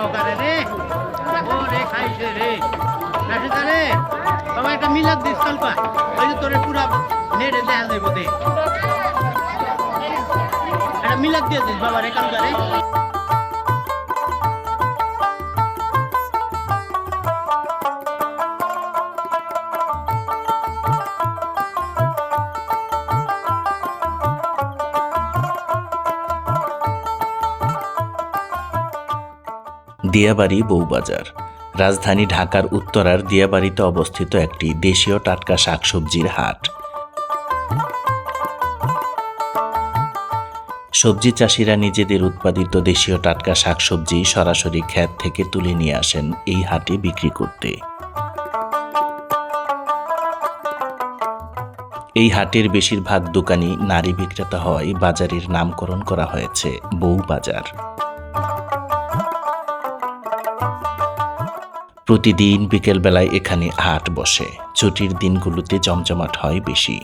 সহকারে রে। ও রে একটা মিলাদ দিস কালকা ওই তোরে পুরা নেড়ে দেখা যাইব একটা মিলাদ দিয়ে দিস, বাবা রে, কালকা রে। দিয়াবাড়ি বউবাজার। রাজধানী ঢাকার উত্তরার দিয়াবাড়িতে অবস্থিত একটি দেশীয় টাটকা শাকসবজির হাট। সবজি চাষিরা নিজেদের উৎপাদিত দেশীয় টাটকা শাকসবজি সরাসরি ক্ষেত থেকে তুলে নিয়ে আসেন এই হাটে বিক্রি করতে। এই হাটের বেশিরভাগ দোকানই নারী বিক্রেতা হয় বাজারের নামকরণ করা হয়েছে বউ বাজার প্রতিদিন বিকেলবেলায় এখানে হাট বসে। ছুটির দিনগুলোতে জমজমাট হয় বেশি।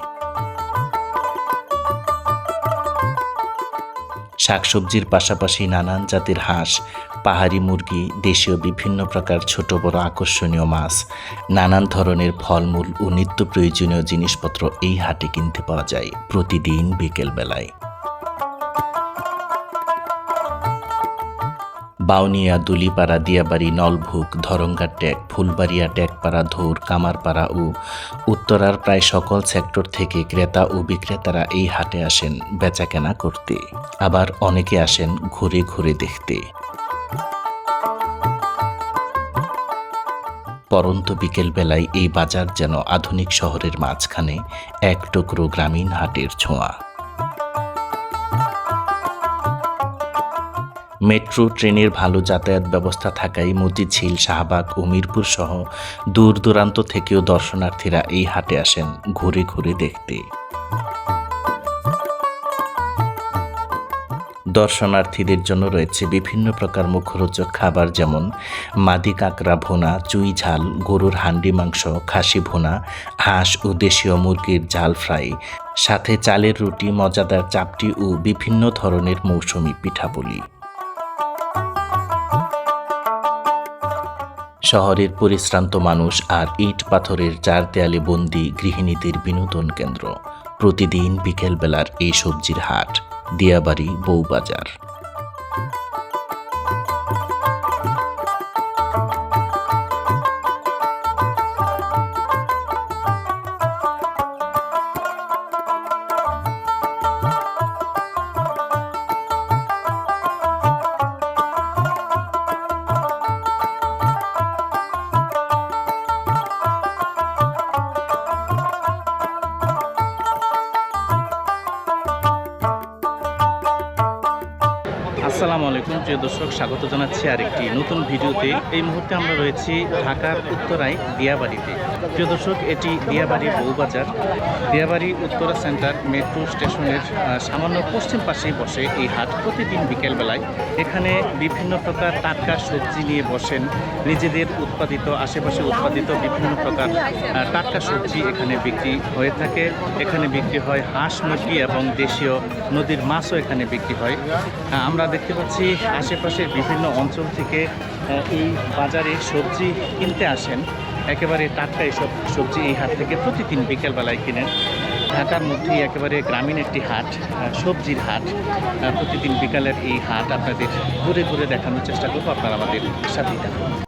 শাকসবজির পাশাপাশি নানান জাতের হাঁস, পাহাড়ি মুরগি, দেশীয় বিভিন্ন প্রকার ছোট বড় আকর্ষণীয় মাছ, নানান ধরনের ফলমূল ও নিত্য প্রয়োজনীয় জিনিসপত্র এই হাটে কিনতে পাওয়া যায় প্রতিদিন বিকেলবেলায়। বাউনিয়া, দুলিপাড়া, দিয়াবাড়ি নলভুক ধরঙ্গা ট্যাগ, ফুলবাড়িয়া ট্যাগপাড়া ধুর কামারপাড়া ও উত্তরার প্রায় সকল সেক্টর থেকে ক্রেতা ও বিক্রেতারা এই হাটে আসেন বেচাকেনা করতে। আবার অনেকে আসেন ঘুরে ঘুরে দেখতে। পরন্ত বিকেলবেলায় এই বাজার যেন আধুনিক শহরের মাঝখানে এক টুকরো গ্রামীণ হাটের ছোঁয়া। মেট্রো, ট্রেনের ভালো যাতায়াত ব্যবস্থা থাকায় মতিঝিল শাহবাগ ও মিরপুর সহ দূর দূরান্ত থেকেও দর্শনার্থীরা এই হাটে আসেন ঘুরে ঘুরে দেখতে। দর্শনার্থীদের জন্য রয়েছে বিভিন্ন প্রকার মুখরোচক খাবার যেমন মাদি কাঁকড়া ভুনা, চুই ঝাল, গরুর হান্ডি মাংস, খাসি ভোনা, হাঁস ও দেশীয় মুরগির ঝাল ফ্রাই, সাথে চালের রুটি, মজাদার চাপটি ও বিভিন্ন ধরনের মৌসুমি পিঠাপুলি। শহরের পরিশ্রান্ত মানুষ আর ইট পাথরের চার দেয়ালে বন্দি গৃহিণীদের বিনোদন কেন্দ্র। প্রতিদিন বিকেলবেলার এই সবজির হাট, দিয়াবাড়ি, বউবাজার। ভিডিওতে এই মুহূর্তে আমরা রয়েছি ঢাকার উত্তরায় দিয়াবাড়িতে প্রিয় দর্শক, এটি দিয়াবাড়ি বউবাজার। দিয়াবাড়ি উত্তরা সেন্টার মেট্রো স্টেশনের সামান্য পশ্চিম পাশেই বসে এই হাট প্রতিদিন বিকেলবেলায়। এখানে বিভিন্ন প্রকার টাটকা সবজি নিয়ে বসেন। নিজেদের উৎপাদিত, আশেপাশে উৎপাদিত বিভিন্ন প্রকার টাটকা সবজি এখানে বিক্রি হয়ে থাকে। এখানে বিক্রি হয় হাঁস মুরগি এবং দেশীয় নদীর মাছও এখানে বিক্রি হয়। আমরা দেখতে পাচ্ছি আশেপাশের বিভিন্ন অঞ্চল থেকে এই বাজারে সবজি কিনতে আসেন। একেবারে টাটকা এইসব সবজি এই হাট থেকে প্রতিদিন বিকেলবেলায় কিনেন। ঢাকার মধ্যেই একেবারে গ্রামীণ একটি হাট সবজির হাট। প্রতিদিন বিকালের এই হাট আপনাদের ঘুরে ঘুরে দেখানোর চেষ্টা করব। আপনারা আমাদের সাথেই থাকুন।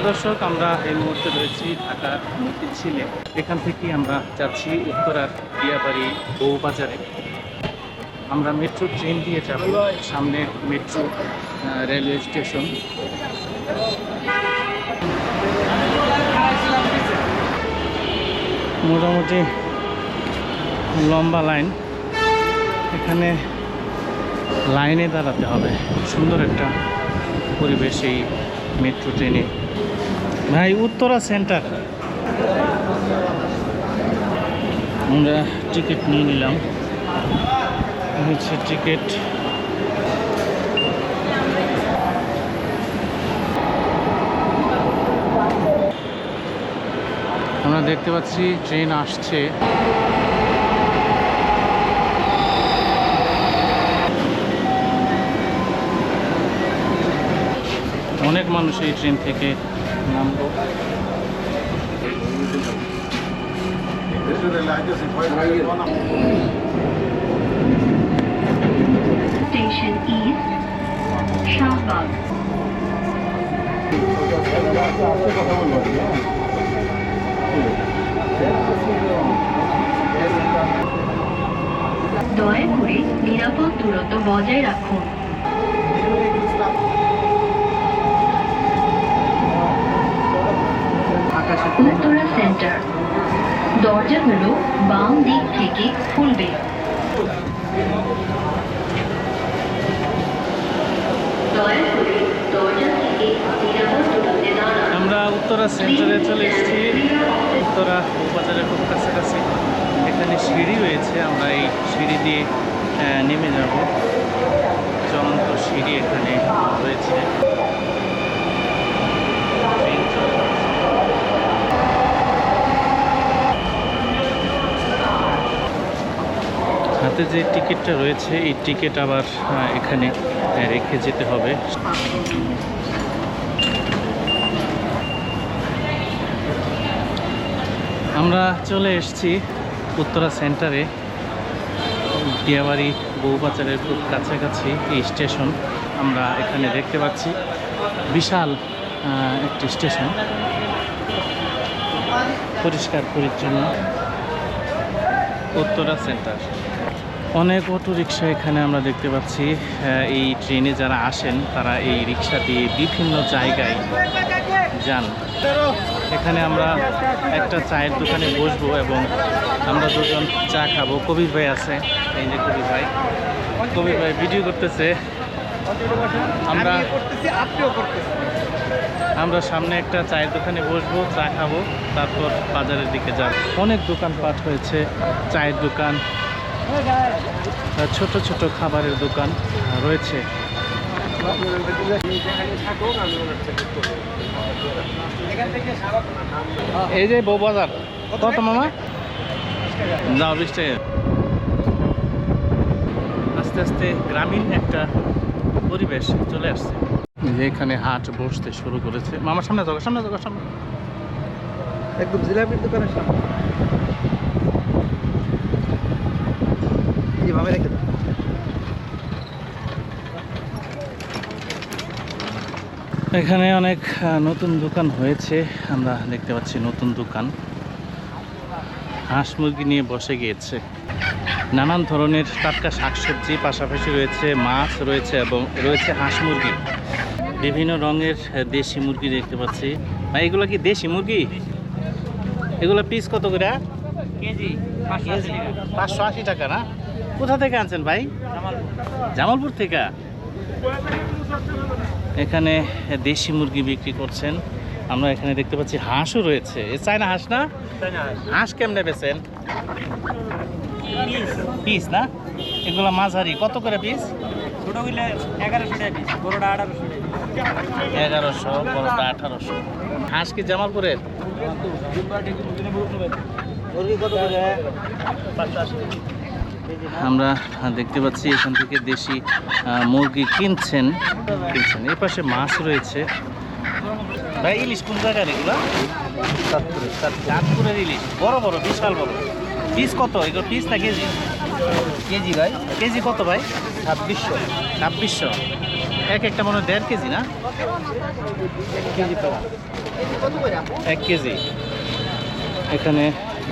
সুপ্রিয় দর্শক, আমরা এই মুহূর্তে রয়েছি ঢাকার ছিলে। এখান থেকে আমরা যাচ্ছি উত্তরার দিয়াবাড়ি বউবাজারে। আমরা মেট্রো ট্রেন দিয়ে যাব, সামনে মেট্রো রেলওয়ে স্টেশন মোটামুটি লম্বা লাইন এখানে লাইনে দাঁড়াতে হবে। সুন্দর একটা পরিবেশ এই মেট্রো ট্রেনে ভাই, উত্তরা সেন্টার আমরা টিকিট নিয়ে নিলাম। হচ্ছে টিকিট আমরা দেখতে পাচ্ছি ট্রেন আসছে। অনেক মানুষ এই ট্রেন থেকে Station East, Shahbag. দয়া করে নিরাপদ দূরত্ব বজায় রাখুন উত্তরা সেন্টার দরজাগুলো বাম দিক থেকে খুলবে। দরজা আমরা উত্তরা সেন্টারে চলে এসেছি। উত্তরা বাজারের খুব কাছাকাছি। এখানে সিঁড়ি রয়েছে। আমরা এই সিঁড়ি দিয়ে নেমে যাব। চলন্ত সিঁড়ি এখানে রয়েছে ট্রেন চলে যাচ্ছে। হাতে যে টিকিটটা রয়েছে, এই টিকিট আবার এখানে রেখে যেতে হবে। আমরা চলে এসেছি উত্তরা সেন্টারে, দিয়াবাড়ি বউবাজারের খুব কাছাকাছি এই স্টেশন আমরা এখানে দেখতে পাচ্ছি। বিশাল একটি স্টেশন। পরিষ্কার পরিচ্ছন্ন। উত্তরা সেন্টার। অনেক অটো রিক্সা এখানে আমরা দেখতে পাচ্ছি এই ট্রেনে যারা আসেন, তারা এই রিক্সা দিয়ে বিভিন্ন জায়গায় যান। এখানে আমরা একটা চায়ের দোকানে বসবো এবং আমরা দুজন চা খাব। কবির ভাই আছে, এই যে কবির ভাই। কবির ভাই ভিডিও করতেছে। আমরা আমরা সামনে একটা চায়ের দোকানে বসবো, চা খাব, তারপর বাজারের দিকে যাব। অনেক দোকানপাট হয়েছে, চায়ের দোকান। ছোট ছোট খাবারের দোকান রয়েছে। এই যে বউ বাজার কত মামা? যাও বিশ টাকা। আস্তে আস্তে গ্রামীণ একটা পরিবেশ চলে আসছে। এখানে হাট বসতে শুরু করেছে। মামার সামনে যাও সামনে যাও সামনে। একদম জিলাপির দোকানের সামনে। এখানে অনেক নতুন দোকান হয়েছে। আমরা দেখতে পাচ্ছি নতুন দোকান। হাঁস মুরগি নিয়ে বসে গিয়েছে। নানান ধরনের টাটকা শাকসবজি পাশাপাশি রয়েছে মাছ রয়েছে এবং রয়েছে হাঁস মুরগি। বিভিন্ন রঙের দেশি মুরগি দেখতে পাচ্ছি। ভাই এগুলো কি দেশি মুরগি? এগুলো পিস কত করে? কেজি পাঁচশো আশি টাকা। না? কোথা থেকে আনছেন ভাই? জামালপুর থেকে? এখানে দেশি মুরগি বিক্রি করছেন। আমরা এখানে দেখতে পাচ্ছি হাঁসও রয়েছে। এ চায়না হাঁস না? হাঁস। কেমনে বেছেন পিস। না? এগুলো মাঝারি। কত করে পিস? এগারোশো টাকা পিস বড়টা আঠারোশো এগারোশো বড়টা আঠারোশো। হাঁস কি জামালপুরের? মুরগি কত করে? আমরা দেখতে পাচ্ছি এখান থেকে দেশি মুরগি কিনছেন। কিনছেন। এই পাশে মাছ রয়েছে। ভাই ইলিশ কোন জায়গার এগুলো? চাঁদপুরের ইলিশ। বড় বড় বিশাল বড়। পিস কত? এগুলো পিস না কেজি? কেজি ভাই। কেজি কত ভাই? ছাব্বিশশো। ছাব্বিশশো। এক একটা মনে হয় দেড় কেজি না? কেজি এক কেজি। এখানে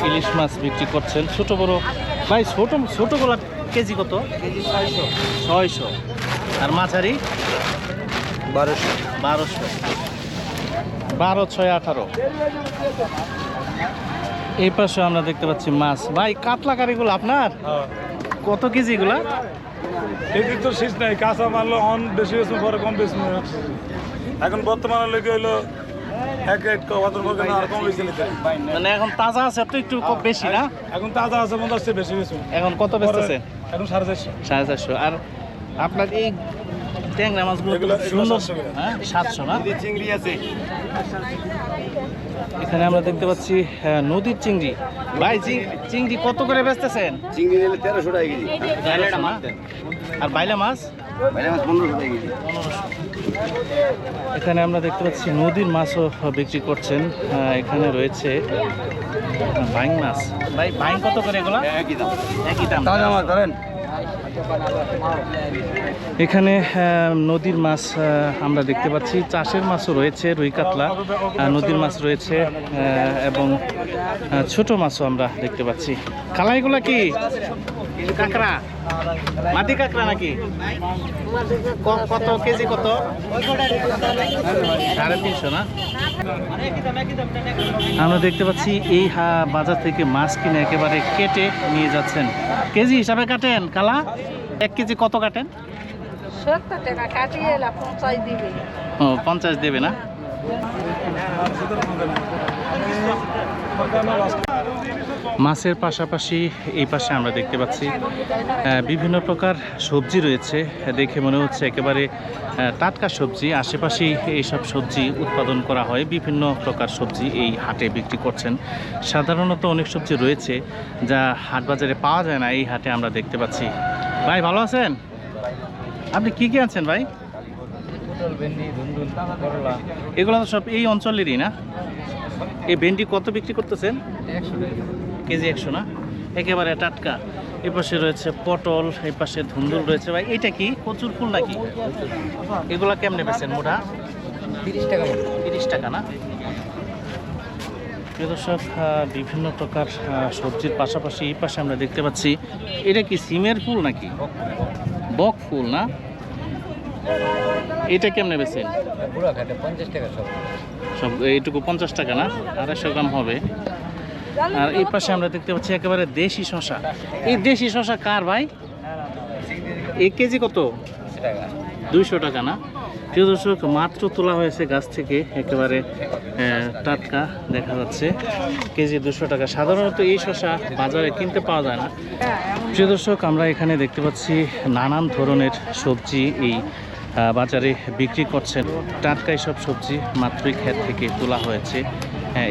ইলিশ মাছ বিক্রি করছেন। ছোট বড় ভাই ছোট ছোটোগুলা কেজি কত? কেজি ছয়শো। ছয়শো। আর মাঝারি? বারোশো। বারোশো। বারো ছয় আঠারো। এই পাশে আমরা দেখতে পাচ্ছি মাছ। ভাই কাতলা কারিগুলো আপনার? কত কেজি এগুলা? এদিক তো শেষ নাই কাঁচা মারলো অন বেশি বেশি পরে কম বেশি এখন বর্তমানে লেগে হইল এক এক কতর পর আর কম বেশি নিতে মানে এখন তাজা আছে তো একটু কম বেশি না? এখন তাজা আছে মনে হচ্ছে বেশি বেশি এখন কত বেচতেছে? এখন সাড়ে চারশো। সাড়ে চারশো। আর আপনার এই ট্যাংরা মাছগুলো সুন্দর? হ্যাঁ সাতশো না? চিংড়ি আছে। এখানে আমরা দেখতে পাচ্ছি আহ, নদীর চিংড়ি। ভাই চিংড়ি কত করে বেচতেছেন? চিংড়ি নিলে তেরোশো টাকা কেজি? আর বাইলা মাছ? বাইরে মাছ পনেরোশো টাকা কেজি। এখানে আমরা দেখতে পাচ্ছি নদীর মাছও বিক্রি করছেন। এখানে রয়েছে বাইং মাছ। ভাই বাইং কত করে এগুলো? একই দাম। একই দাম। তাজা মাছ ধরেন। এখানে নদীর মাছ আমরা দেখতে পাচ্ছি। চাষের মাছও রয়েছে রুই কাতলা। নদীর মাছ রয়েছে আহ, এবং ছোট মাছও আমরা দেখতে পাচ্ছি। কালাইগুলা কি? কাঁকড়া? মাটি কাঁকড়া নাকি? কত কেজি কত? সাড়ে তিনশো না? আমরা দেখতে পাচ্ছি এই হা- বাজার থেকে মাছ কিনে একেবারে কেটে নিয়ে যাচ্ছেন। কেজি হিসাবে কাটেন, কালা? এক কেজি কত কাটেন? ও, পঞ্চাশ দেবে না? মাছের পাশাপাশি এই পাশে আমরা দেখতে পাচ্ছি বিভিন্ন প্রকার সবজি রয়েছে। দেখে মনে হচ্ছে একেবারে টাটকা সবজি। আশেপাশেই এইসব সবজি উৎপাদন করা হয়। বিভিন্ন প্রকার সবজি এই হাটে বিক্রি করছেন। সাধারণত অনেক সবজি রয়েছে যা হাট বাজারে পাওয়া যায় না। এই হাটে আমরা দেখতে পাচ্ছি। ভাই, ভালো আছেন? আপনি কি কি আছেন ভাই? এগুলো সব এই অঞ্চলেরই না? এই ভেন্ডি কত বিক্রি করতেছেন? কেজি একশো না? একেবারে টাটকা। এই পাশে রয়েছে পটল এই পাশে ধুন্দুল রয়েছে। ভাই এটা কি? কচুর ফুল নাকি? এগুলা কেমনে বেছেন মোটা? তিরিশ টাকা তিরিশ টাকা না? প্রিয় দর্শক বিভিন্ন প্রকার সবজির পাশাপাশি এই পাশে আমরা দেখতে পাচ্ছি এটা কি সিমের ফুল নাকি? বক ফুল না? এটা কেমনে বেছেন পঞ্চাশ টাকা সব। সব এইটুকু পঞ্চাশ টাকা না? আড়াইশো গ্রাম হবে। আর এই পাশে আমরা দেখতে পাচ্ছি একেবারে দেশি শশা এই দেশি শশা কার ভাই? এক কেজি কত? দুইশো টাকা না? প্রিয় দর্শক, মাত্র তোলা হয়েছে গাছ থেকে একেবারে টাটকা দেখা যাচ্ছে। কেজি দুশো টাকা। সাধারণত এই শশা বাজারে কিনতে পাওয়া যায় না। প্রিয় দর্শক, আমরা এখানে দেখতে পাচ্ছি নানান ধরনের সবজি এই বাজারে বিক্রি করছেন। টাটকা সব সবজি মাত্রই ক্ষেত থেকে তোলা হয়েছে।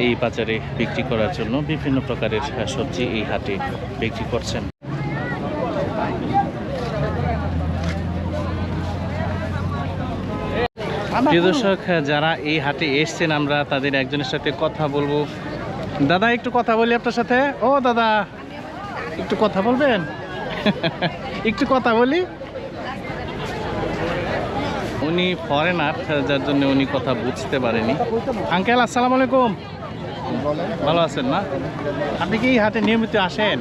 এই বাজারে বিক্রি করার জন্য বিভিন্ন প্রকারের সবজি এই হাটে বিক্রি করছেন। প্রিয় দর্শক যারা এই হাটে এসছেন, আমরা তাদের একজনের সাথে কথা বলব। দাদা, একটু কথা বলি আপনার সাথে? ও, দাদা, একটু কথা বলবেন? একটু কথা বলি। উনি ফরেনার যার জন্য উনি কথা বুঝতে পারেনি। আঙ্কেল, আসসালামু আলাইকুম। ভালো আছেন না? আপনি কি এই হাটে নিয়মিত আসেন?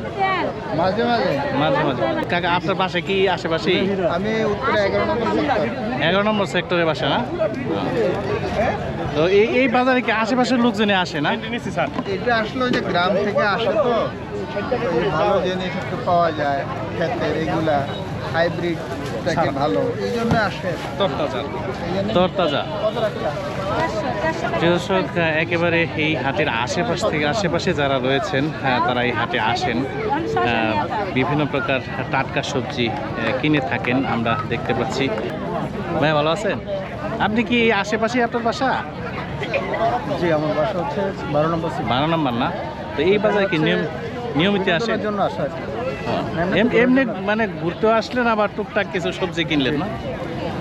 মাঝে মাঝে। মাঝে মাঝে। কাকা আপনার বাসা কি আশেপাশে? আমি উত্তরে এগারো নম্বর এগারো নম্বর সেক্টরে বাসা না? তো এই এই বাজারে কি আশেপাশের লোকজনে আসে না? এটা আসলে ওই যে গ্রাম থেকে আসে তো। ভালো জিনিস একটু পাওয়া যায় ক্ষেতের এগুলা হাইব্রিড থেকে ভালো। এই জন্য আসে। তরতাজা। দর্শক একেবারে এই হাটের আশেপাশ থেকে আশেপাশে যারা রয়েছেন হ্যাঁ, তারা এই হাটে আসেন। বিভিন্ন প্রকার টাটকা সবজি কিনে থাকেন। আমরা দেখতে পাচ্ছি। ভাই ভালো আছেন? আপনি কি আশেপাশে আপনার বাসা? জি আমার বাসা হচ্ছে বারো নম্বর বারো নম্বর না? তো এই বাজারে কি নিয়ম নিয়মিত আসেন? জন্য আসা এমনি মানে ঘুরতে আসলেন আবার টুকটাক কিছু সবজি কিনলেন না?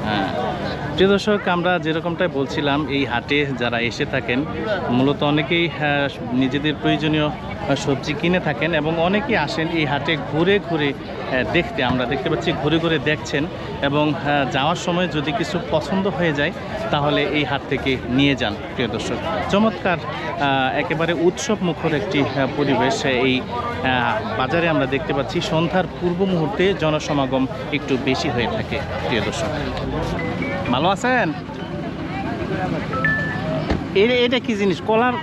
হ্যাঁ। প্রিয় দর্শক, আমরা যেরকমটাই বলছিলাম, এই হাটে যারা এসে থাকেন, মূলত অনেকেই নিজেদের প্রয়োজনীয় সবজি কিনে থাকেন এবং অনেকেই আসেন এই হাটে ঘুরে ঘুরে দেখতে। আমরা দেখতে পাচ্ছি ঘুরে ঘুরে দেখছেন এবং যাওয়ার সময় যদি কিছু পছন্দ হয়ে যায়, তাহলে এই হাট থেকে নিয়ে যান, প্রিয় দর্শক। চমৎকার একেবারে উৎসব মুখর একটি পরিবেশ এই বাজারে আমরা দেখতে পাচ্ছি সন্ধ্যার পূর্ব মুহূর্তে জনসমাগম একটু বেশি হয়ে থাকে, প্রিয় দর্শক। ভালো আছেন? এটা কি জিনিস? কলার?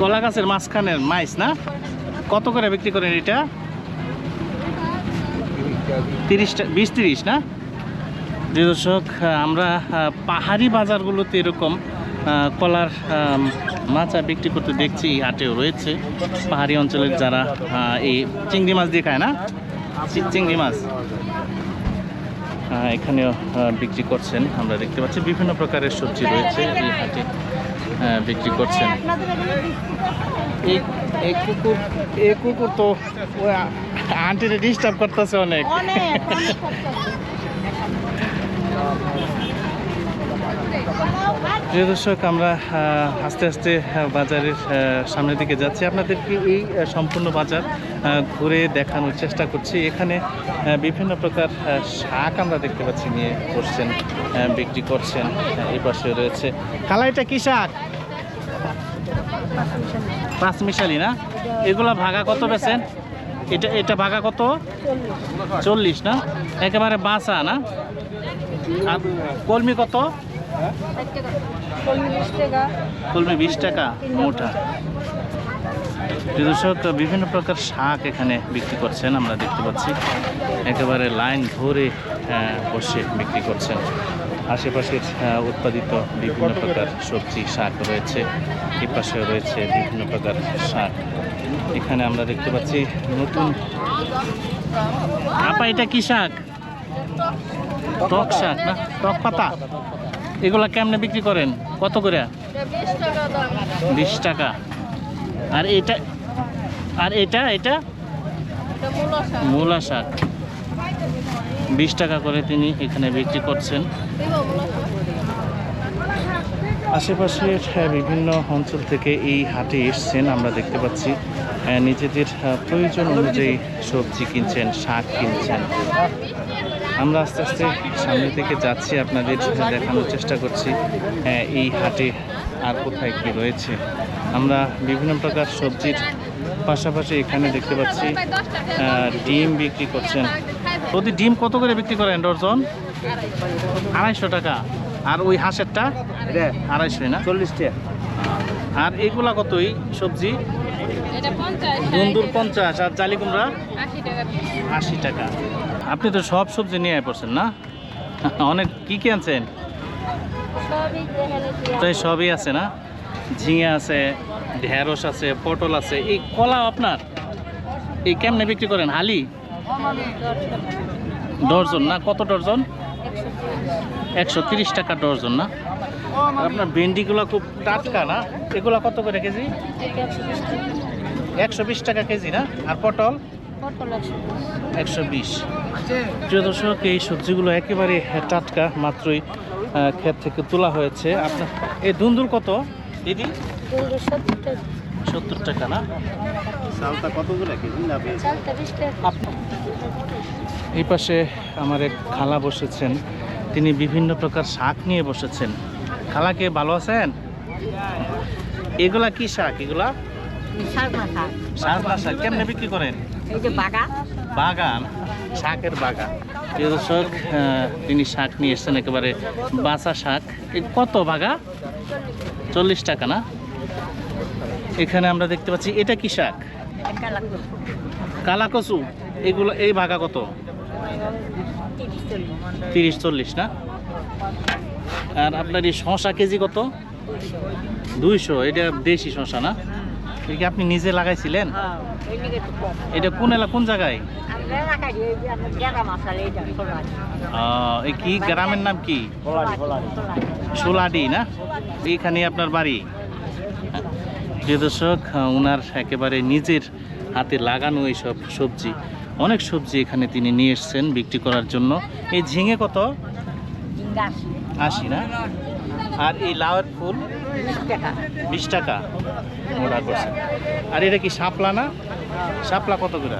কলা গাছের মাঝখানের মাইস না? কত করে বিক্রি করেন এটা? তিরিশটা বিশ তিরিশ না? প্রিয় দর্শক, আমরা পাহাড়ি বাজারগুলোতে এরকম কলার মাচা বিক্রি করতে দেখছি, হাটেও রয়েছে। পাহাড়ি অঞ্চলের যারা এই চিংড়ি মাছ দিয়ে খায় না? চিংড়ি মাছ। এখানেও বিক্রি করছেন। আমরা দেখতে পাচ্ছি বিভিন্ন প্রকারের সবজি রয়েছে। এই হাটে বিক্রি করছেন। এই কুকুর এই কুকুর তো আন্টিরে ডিস্টার্ব করতেছে অনেক। প্রিয় দর্শক, আমরা আস্তে আস্তে বাজারের সামনের দিকে যাচ্ছি। আপনাদেরকে এই সম্পূর্ণ বাজার ঘুরে দেখানোর চেষ্টা করছি। এখানে বিভিন্ন প্রকার শাক আমরা দেখতে পাচ্ছি নিয়ে করছেন বিক্রি করছেন এই পাশে রয়েছে। কালা এটা কি শাক? পাঁচ মিশালি না? এগুলা ভাগা কত বেছেন এটা এটা ভাগা কত? চল্লিশ। না? একেবারে বাঁচা না? কলমি কত? কলমি বিশ টাকা মোটা। দর্শক বিভিন্ন প্রকার শাক এখানে বিক্রি করছেন আমরা দেখতে পাচ্ছি। একেবারে লাইন ধরে বসে বিক্রি করছেন। আশেপাশের উৎপাদিত বিভিন্ন প্রকার সবজি শাক রয়েছে এপাশে রয়েছে বিভিন্ন প্রকার শাক। এখানে আমরা দেখতে পাচ্ছি নতুন আপা এটা কি শাক? টক শাক না? টক পাতা? এগুলা কেমনে বিক্রি করেন? কত করে? বিশ টাকা দাম। বিশ টাকা। আর এটা আর এটা এটা? মূল শাক। বিশ টাকা করে তিনি এখানে বিক্রি করছেন। আশেপাশের বিভিন্ন অঞ্চল থেকে এই হাটে এসছেন। আমরা দেখতে পাচ্ছি নিজেদের প্রয়োজন অনুযায়ী সবজি কিনছেন শাক কিনছেন। আমরা আস্তে আস্তে সামনে থেকে যাচ্ছি আপনাদের দেখানোর চেষ্টা করছি এই হাটে আর কোথায় কি রয়েছে। আমরা বিভিন্ন প্রকার সবজির পাশাপাশি এখানে দেখতে পাচ্ছি ডিম বিক্রি করছেন। প্রতি ডিম কত করে বিক্রি করেন ডর্জন? আড়াইশো টাকা। আর ওই হাঁসেরটা? আড়াইশো না? চল্লিশ টাকা। আর এগুলা কতই সবজি? এটা পঞ্চাশ আর জালি কুমড়া? আশি টাকা। আপনি তো সব সবজি নিয়ে পড়ছেন না? অনেক কি কি আনছেন? তাই সবই আছে না? ঝিঙে আছে ঢেঁড়স আছে পটল আছে এই কলা আপনার? এই কেমনে বিক্রি করেন হালি? ডর্জন না? কত ডর্জন? একশো তিরিশ টাকা ডর্জন না? আপনার ভেন্ডিগুলো খুব টাটকা না? এগুলো কত করে কেজি? একশো বিশ টাকা কেজি না? আর পটল? একশো বিশ। প্রিয় দর্শক এই সবজিগুলো একেবারে টাটকা মাত্রই ক্ষেত থেকে তোলা হয়েছে। আপনার এই দুন্দুল কত দিদি? সত্তর টাকা। না? এই পাশে আমার এক খালা বসেছেন। তিনি বিভিন্ন প্রকার শাক নিয়ে বসেছেন। খালাকে ভালো আছেন? এগুলা কি শাক? এগুলা? শাক শাক কেমনে বিক্রি করেন? এই যে বাগা বাগান, শাকের বাগান। প্রিয় তিনি শাক নিয়ে এসছেন একেবারে বাঁচা শাক। কত বাগা? চল্লিশ টাকা, না? এখানে আমরা দেখতে পাচ্ছি, এটা কি শাক? কালা কচু এগুলো, এই ভাগা কত? তিরিশ চল্লিশ, না? আর আপনার এই শশা কেজি কত? দুইশো, এটা দেশি শশা, না? কি আপনি নিজে লাগাইছিলেন? এটা কোন এলাকা কোন জায়গায়? এই কি গ্রামের নাম কি? সোলাডি না? এইখানে আপনার বাড়ি? প্রিয় দর্শক ওনার একেবারে নিজের হাতে লাগানো এইসব সবজি অনেক সবজি এখানে তিনি নিয়ে এসছেন বিক্রি করার জন্য। এই ঝিঙে কত? আশি না? আর এই লাউয়ের ফুল বিশ টাকা। অর্ডার করছেন আর এটা কি শাপলা না? শাপলা কত করে?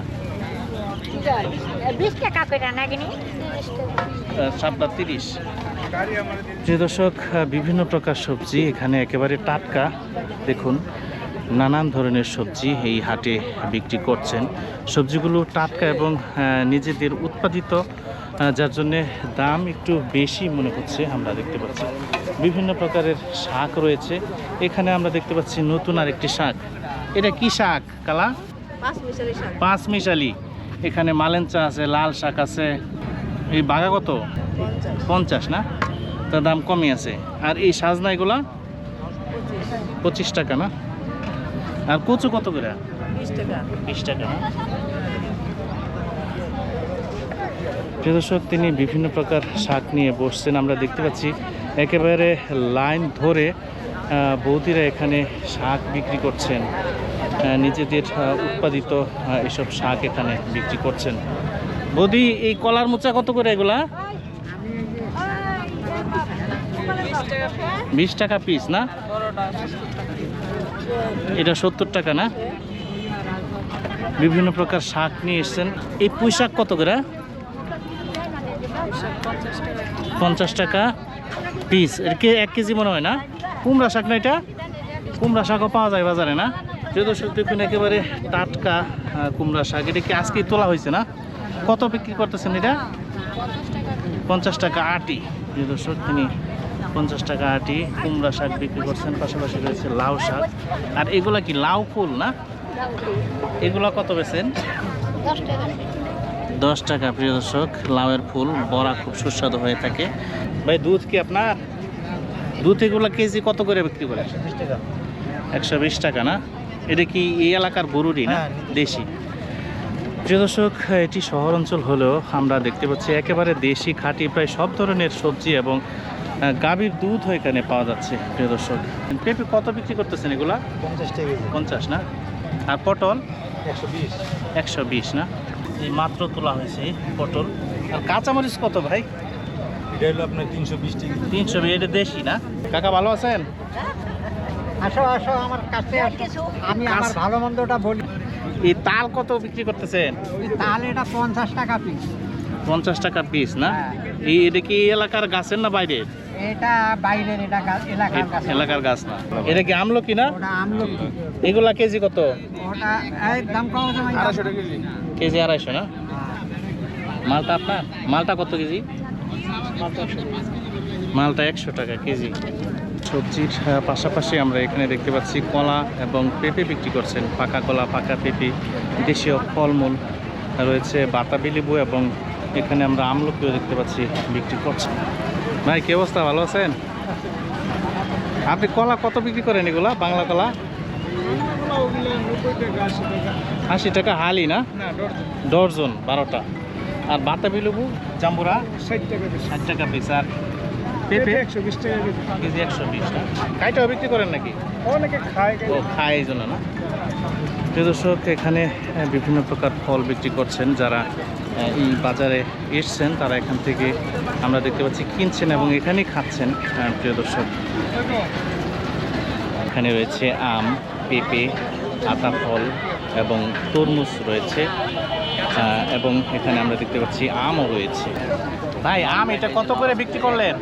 শাপলা তিরিশ। প্রিয় দর্শক বিভিন্ন প্রকার সবজি এখানে একেবারে টাটকা। দেখুন নানান ধরনের সবজি এই হাটে বিক্রি করছেন। সবজিগুলো টাটকা এবং নিজেদের উৎপাদিত যার জন্যে দাম একটু বেশি মনে হচ্ছে আমরা দেখতে পাচ্ছি। বিভিন্ন প্রকারের শাক রয়েছে। এখানে আমরা দেখতে পাচ্ছি নতুন আরেকটি শাক। এটা কি শাক কালা? পাঁচ মিশালি শাক। পাঁচ মিশালি এখানে মালেঞ্চা আছে লাল শাক আছে। এই বাঘা কত? পঞ্চাশ। না? তার দাম কমই আছে। আর এই সাজনা এগুলা? পঁচিশ। টাকা না? আর কচু কত করে? বিশ টাকা। বিশ টাকা না প্রিয় দর্শক, তিনি বিভিন্ন প্রকার শাক নিয়ে বসছেন। আমরা দেখতে পাচ্ছি একেবারে লাইন ধরে বৌদিরা এখানে শাক বিক্রি করছেন। নিজেদের উৎপাদিত এসব শাক এখানে বিক্রি করছেন। বৌদি, এই কলার মোচা কত করে এগুলা? বিশ টাকা পিস, না? এটা সত্তর টাকা, না? বিভিন্ন প্রকার শাক নিয়ে এসছেন। এই পুঁই শাক কত করে? পঞ্চাশ টাকা পিস এর কে এক কেজি মনে হয় না? কুমড়া শাক না এটা? কুমড়া শাকও পাওয়া যায় বাজারে না? দর্শক, দেখুন একেবারে টাটকা কুমড়া শাক। এটা কি আজকেই তোলা হয়েছে না? কত বিক্রি করতেছেন এটা? পঞ্চাশ টাকা আটি। প্রিয় দর্শক, তিনি পঞ্চাশ টাকা আটি কুমড়া শাক বিক্রি করছেন। পাশাপাশি রয়েছে লাউ শাক। আর এগুলা কি লাউ ফুল না? এগুলা কত বেছেন প্রিয় দর্শক লাউয়ের ফুল বড়া খুব সুস্বাদু হয়ে থাকে। ভাই দুধ কি আপনার? দুধ এগুলো কেজি কত করে বিক্রি করে? একশো বিশ টাকা। না? এটা কি এই এলাকার গরুরই না? দেশি। প্রিয় দর্শক এটি শহর অঞ্চল হলেও আমরা দেখতে পাচ্ছি একেবারে দেশি খাঁটি প্রায় সব ধরনের সবজি এবং গাভীর দুধ এখানে পাওয়া যাচ্ছে প্রিয় দর্শক। পেঁপে কত বিক্রি করতেছেন এগুলা? পঞ্চাশ টাকা পঞ্চাশ না? আর পটল? একশো বিশ। একশো বিশ না? এই মাত্র তোলা হয়েছে পটল। আর কাঁচামরিচ কত ভাই? এটা হলো আপনার তিনশো বিশ টাকা। তিনশো বিশ এটা দেশি না? কাকা ভালো আছেন? আসো আসো আমার কাছে আসো। আমি আমার। ভালো মন্দটা বলি। এই তাল কত বিক্রি করতেছেন? তাল এটা পঞ্চাশ টাকা পিস পঞ্চাশ টাকা পিস না? হ্যাঁ। এই এটা কি এলাকার গাছের না বাইরের? এটা বাইরের এটা এলাকার গাছ। না। এটা কি আমলকি না? ওটা আমলকি। এগুলা কেজি কত? ওটা দাম কম আড়াইশো কেজি। কেজি আড়াইশো না? মালটা আপনার? মালটা কত কেজি? মালটা একশো টাকা কেজি। সবজির পাশাপাশি আমরা এখানে দেখতে পাচ্ছি কলা এবং পেঁপে বিক্রি করছেন। পাকা কলা পাকা পেঁপে দেশীয় ফলমূল রয়েছে বাতাবি লেবু এবং এখানে আমরা আমলকিও দেখতে পাচ্ছি বিক্রি করছেন। ভাই কি অবস্থা? ভালো আছেন? আপনি কলা কত বিক্রি করেন এগুলা? বাংলা কলা? আশি টাকা হালি না? ডর্জন। বারোটা। আর বাতাবি লেবু জাম্বুরা? ষাট টাকা ষাট টাকা পিস। আর পেঁপে? একশো বিশ টাকা কেজি। একশো বিশ না? কাইটাও বিক্রি করেন নাকি? অনেকে খায় ও খায় এই জন্য না? প্রিয় দর্শক এখানে বিভিন্ন প্রকার ফল বিক্রি করছেন যারা এই বাজারে এসছেন তারা এখান থেকে আমরা দেখতে পাচ্ছি কিনছেন এবং এখানেই খাচ্ছেন। প্রিয় দর্শক এখানে রয়েছে আম পেঁপে আতা ফল এবং তরমুজ রয়েছে এবং এখানে আমরা দেখতে পাচ্ছি আমও রয়েছে। ভাই আম এটা কত করে বিক্রি করলেন?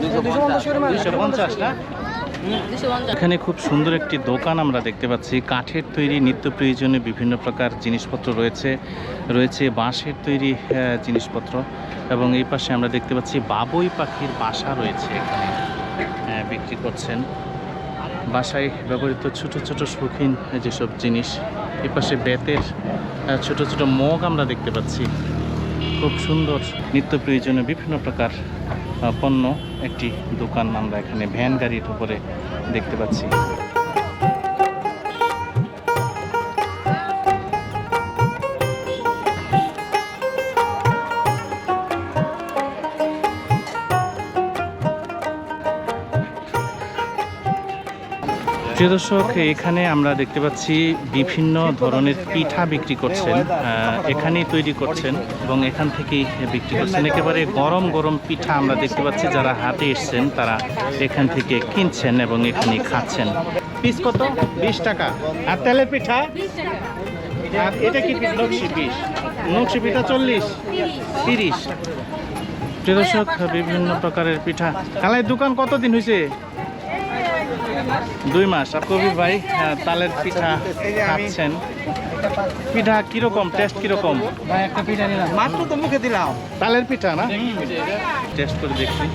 দুশো পঞ্চাশ না? এখানে খুব সুন্দর একটি দোকান আমরা দেখতে পাচ্ছি। কাঠের তৈরি, নিত্য প্রয়োজনীয় বিভিন্ন প্রকার জিনিসপত্র রয়েছে রয়েছে বাঁশের তৈরি জিনিসপত্র এবং এই পাশে আমরা দেখতে পাচ্ছি বাবুই পাখির বাসা রয়েছে এখানে বিক্রি করছেন। বাসায় ব্যবহৃত ছোট ছোট শৌখিন যেসব জিনিস এই পাশে বেতের ছোট ছোট মগ আমরা দেখতে পাচ্ছি। খুব সুন্দর, নিত্য প্রয়োজনীয় বিভিন্ন প্রকার পণ্য একটি দোকান আমরা এখানে ভ্যান গাড়ির উপরে দেখতে পাচ্ছি। প্রিয় দর্শক এখানে আমরা দেখতে পাচ্ছি বিভিন্ন ধরনের পিঠা বিক্রি করছেন আহ, এখানেই তৈরি করছেন এবং এখান থেকেই বিক্রি করছেন। একেবারে গরম গরম পিঠা আমরা দেখতে পাচ্ছি যারা হাটে এসছেন তারা এখান থেকে কিনছেন এবং এখানে খাচ্ছেন। পিস কত? বিশ টাকা। আর তেলের পিঠা? আর এটা কি নকশি পিস। নকশি পিঠা চল্লিশ। তিরিশ। প্রিয় দর্শক বিভিন্ন প্রকারের পিঠা। কালাই দোকান কতদিন হয়েছে দুই মাস। আর কবি ভাই আহ, তালের পিঠা খাচ্ছেন। পিঠা কীরকম? টেস্ট কীরকম? ভাই একটা পিঠা নিলাম। মাত্র তো মুখে দিলাম। তালের পিঠা না? টেস্ট করে দেখছি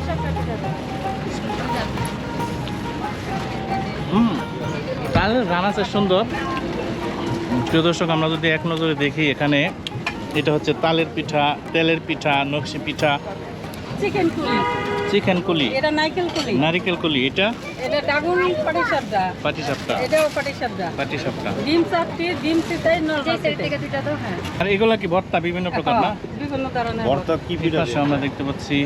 হুম তালের গান আছে সুন্দর। প্রিয় দর্শক আমরা যদি এক নজরে দেখি এখানে এটা হচ্ছে তালের পিঠা তেলের পিঠা নকশি পিঠা। চিকেন চিকেন কলি? এটা নাইকেল কুলি। নারিকেল কলি এটা? এটা ডাগুন পাটি সাবদা পাটি সাপটা এটাও পাটি সাবদা পাটি সাপটা ডিম চাপটি ডিম সিটাই নরমাল থেকে দুটা তো হ্যাঁ। আর এগুলা কি ভর্তা বিভিন্ন প্রকার না? বিভিন্ন কারণে এই পাশে আমরা দেখতে পাচ্ছি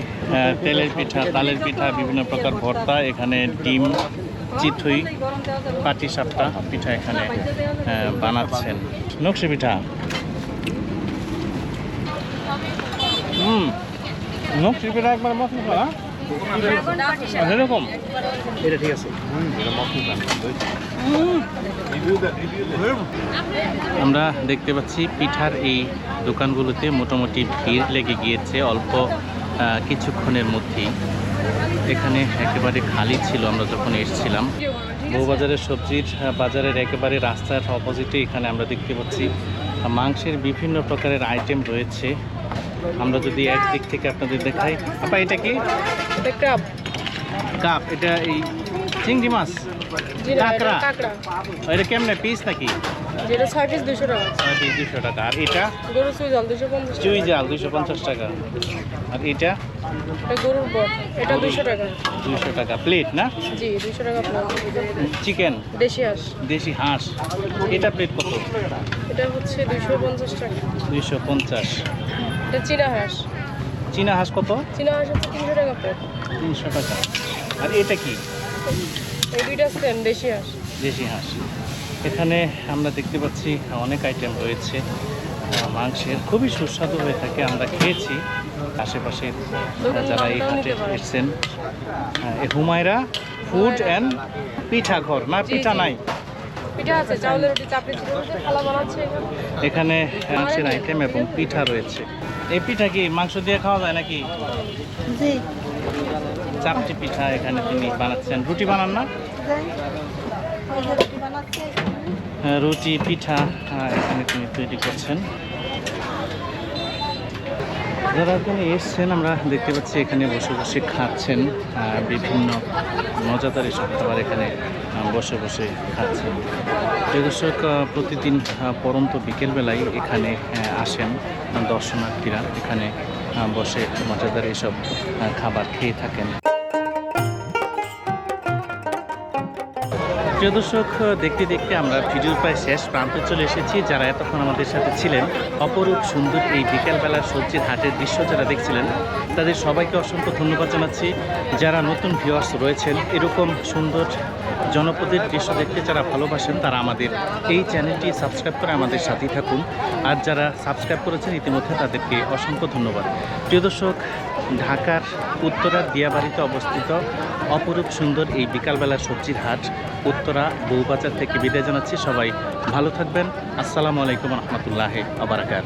তেলের পিঠা তালের পিঠা বিভিন্ন প্রকার ভর্তা। এখানে ডিম চিথুই পাটি সাপটা পিঠা এখানে বানাচ্ছেন। নকশি পিঠা। হুম। নকশি পিঠা একবার মশলা এটা ঠিক আছে। আমরা দেখতে পাচ্ছি পিঠার এই দোকানগুলোতে মোটামুটি ভিড় লেগে গিয়েছে অল্প কিছুক্ষণের মধ্যেই। এখানে একেবারে খালি ছিল আমরা যখন এসেছিলাম। বউবাজারের সবজির বাজারের একেবারে রাস্তার অপোজিটে এখানে আমরা দেখতে পাচ্ছি মাংসের বিভিন্ন প্রকারের আইটেম রয়েছে। আমরা যদি একদিক থেকে আপনাদের দেখাই। আপা এটা কি? Crab cup. এটা এই চিংড়ি মাছ? কাঁকড়া? কাঁকড়া। এটা কেমনে? পিস নাকি? যেটা ছয় পিস দুশো টাকা। ছয় পিস দুশো টাকা। আর এটা? গরুর সুই জল দুশো পঞ্চাশ চুই জাল দুশো পঞ্চাশ টাকা। আর এটা? এটা গরুর বট এটা দুশো টাকা। দুশো টাকা। প্লেট না? জি দুশো টাকা প্লেট। চিকেন? দেশি হাঁস। দেশি হাঁস। এটা প্লেট কত? এটা হচ্ছে দুশো পঞ্চাশ টাকা। দুইশো পঞ্চাশ। এটা চীনা হাঁস। চীনা হাঁস কত? চীনা হাঁস হচ্ছে তিনশো টাকা প্লেট। তিনশো টাকা। আর এটা কি? এই দুইটা সেম দেশি হাঁস। দেশি হাঁস। এখানে আমরা দেখতে পাচ্ছি অনেক আইটেম রয়েছে। মাংসের খুবই সুস্বাদু হয়ে থাকে আমরা খেয়েছি। আশেপাশে যারা এই হাটে এসছেন হুমায়রা ফুড অ্যান্ড পিঠা ঘর না পিঠা নাই? এখানে। মাংসের আইটেম এবং পিঠা রয়েছে। এই পিঠা কি মাংস দিয়ে খাওয়া যায় নাকি? চারটি পিঠা এখানে তিনি বানাচ্ছেন। রুটি বানান না? হ্যাঁ, রুটি পিঠা এখানে তিনি তৈরি করছেন। যারা এখানে এসছেন, আমরা দেখতে পাচ্ছি এখানে বসে বসে খাচ্ছেন বিভিন্ন মজাদার এসব খাবার এখানে বসে বসে খাচ্ছেন। দর্শক প্রতিদিন পরন্ত বিকেলবেলায় এখানে আসেন দর্শনার্থীরা। এখানে বসে মজাদার এসব খাবার খেয়ে থাকেন। প্রিয় দর্শক, দেখতে দেখতে আমরা ভিডিওর প্রায় শেষ প্রান্তে চলে এসেছি, যারা এতক্ষণ আমাদের সাথে ছিলেন। অপরূপ সুন্দর এই বিকেলবেলার সবজির হাটের দৃশ্য যারা দেখছিলেন, তাদের সবাইকে অসংখ্য ধন্যবাদ জানাচ্ছি। যারা নতুন ভিউয়ার্স রয়েছেন, এরকম সুন্দর জনপদের দৃশ্য দেখতে যারা ভালোবাসেন, তারা আমাদের এই চ্যানেলটি সাবস্ক্রাইব করে আমাদের সাথেই থাকুন। আর যারা সাবস্ক্রাইব করেছেন, ইতিমধ্যে তাদেরকে অসংখ্য ধন্যবাদ। প্রিয় দর্শক ঢাকার উত্তরার দিয়াবাড়িতে অবস্থিত অপরূপ সুন্দর এই বিকালবেলার সবজির হাট। উত্তরা বউবাজার থেকে বিদায় জানাচ্ছি সবাই। ভালো থাকবেন। আসসালামু আলাইকুম রহমতুল্লাহ আবরাকাত